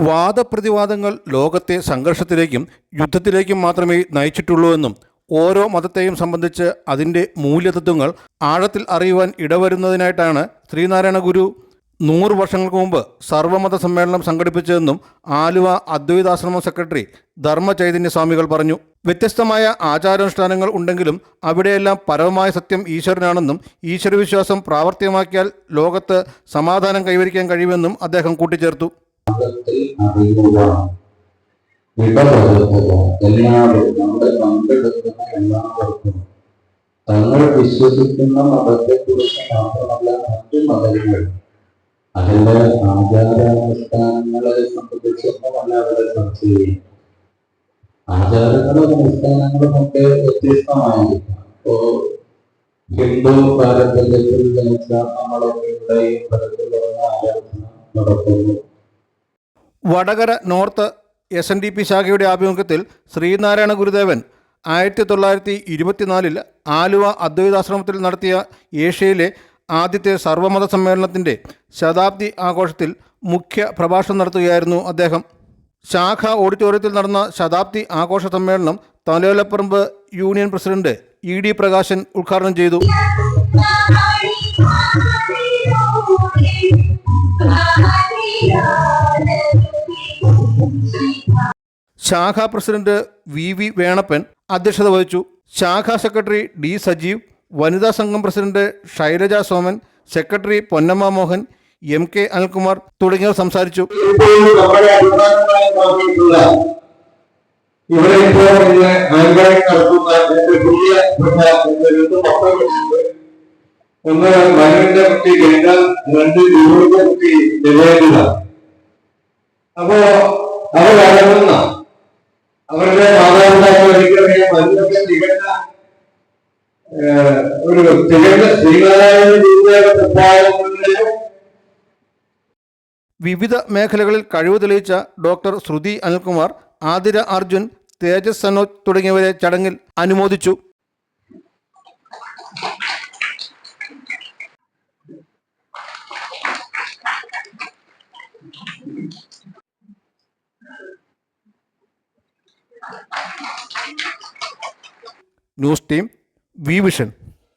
വാദപ്രതിവാദങ്ങൾ ലോകത്തെ സംഘർഷത്തിലേക്കും യുദ്ധത്തിലേക്കും മാത്രമേ നയിച്ചിട്ടുള്ളൂ എന്നും ഓരോ മതത്തെയും സംബന്ധിച്ച് അതിന്റെ മൂല്യതത്വങ്ങൾ ആഴത്തിൽ അറിയുവാൻ ഇടവരുന്നതിനായിട്ടാണ് ശ്രീനാരായണ ഗുരു നൂറ് വർഷങ്ങൾക്ക് മുമ്പ് സർവമത സമ്മേളനം സംഘടിപ്പിച്ചതെന്നും ആലുവ അദ്വൈതാശ്രമം സെക്രട്ടറി ധർമ്മ ചൈതന്യസ്വാമികൾ പറഞ്ഞു. വ്യത്യസ്തമായ ആചാരാനുഷ്ഠാനങ്ങൾ ഉണ്ടെങ്കിലും അവിടെയെല്ലാം പരമമായ സത്യം ഈശ്വരനാണെന്നും ഈശ്വരവിശ്വാസം പ്രാവർത്തികമാക്കിയാൽ ലോകത്ത് സമാധാനം കൈവരിക്കാൻ കഴിയുമെന്നും അദ്ദേഹം കൂട്ടിച്ചേർത്തു. തങ്ങൾ വിശ്വസിക്കുന്ന മതത്തെക്കുറിച്ച് മാത്രമല്ല മറ്റു മതങ്ങൾ അതിന്റെ ആചാരാനുഷ്ഠാനങ്ങളെ സംബന്ധിച്ചൊന്നുമല്ല അവിടെ ചർച്ച ചെയ്യും. ആചാരങ്ങളും അനുഷ്ഠാനങ്ങളും ഒക്കെ വ്യത്യസ്തമായിരിക്കാം. അപ്പോ ഹിന്ദു പാരമ്പര്യത്തിൽ ജനിച്ച നമ്മളൊക്കെ ഇവിടെ ഈ തരത്തിലുള്ള നടക്കുന്നു Vadakara north S N D P ശാഖയുടെ ആഭിമുഖ്യത്തിൽ ശ്രീനാരായണ ഗുരുദേവൻ ആയിരത്തി തൊള്ളായിരത്തി ഇരുപത്തിനാലിൽ ആലുവ അദ്വൈതാശ്രമത്തിൽ നടത്തിയ ഏഷ്യയിലെ ആദ്യത്തെ സർവമത സമ്മേളനത്തിന്റെ ശതാബ്ദി ആഘോഷത്തിൽ മുഖ്യ പ്രഭാഷണം നടത്തുകയായിരുന്നു അദ്ദേഹം. ശാഖ ഓഡിറ്റോറിയത്തിൽ നടന്ന ശതാബ്ദി ആഘോഷ സമ്മേളനം Thalayolaparambu union president E D Prakashan ഉദ്ഘാടനം ചെയ്തു. ശാഖ പ്രസിഡന്റ് വി വി വേണപ്പൻ അധ്യക്ഷത വഹിച്ചു. ശാഖ സെക്രട്ടറി ഡി സജീവ് വനിതാ സംഘം president Shailaja Soman secretary Ponnamma Mohan M K Anilkumar തുടങ്ങിയവർ സംസാരിച്ചു. ഒന്ന് മനുവിന്റെ കുട്ടി രണ്ട് യുവന്റെ കുട്ടി അപ്പോ അവർ ഒരു വിവിധ മേഖലകളിൽ കഴിവ് തെളിയിച്ച ഡോക്ടർ ശ്രുതി അനിൽകുമാർ ആതിര അർജുൻ തേജസ് സനോജ് തുടങ്ങിയവരെ ചടങ്ങിൽ അനുമോദിച്ചു. News team V vision.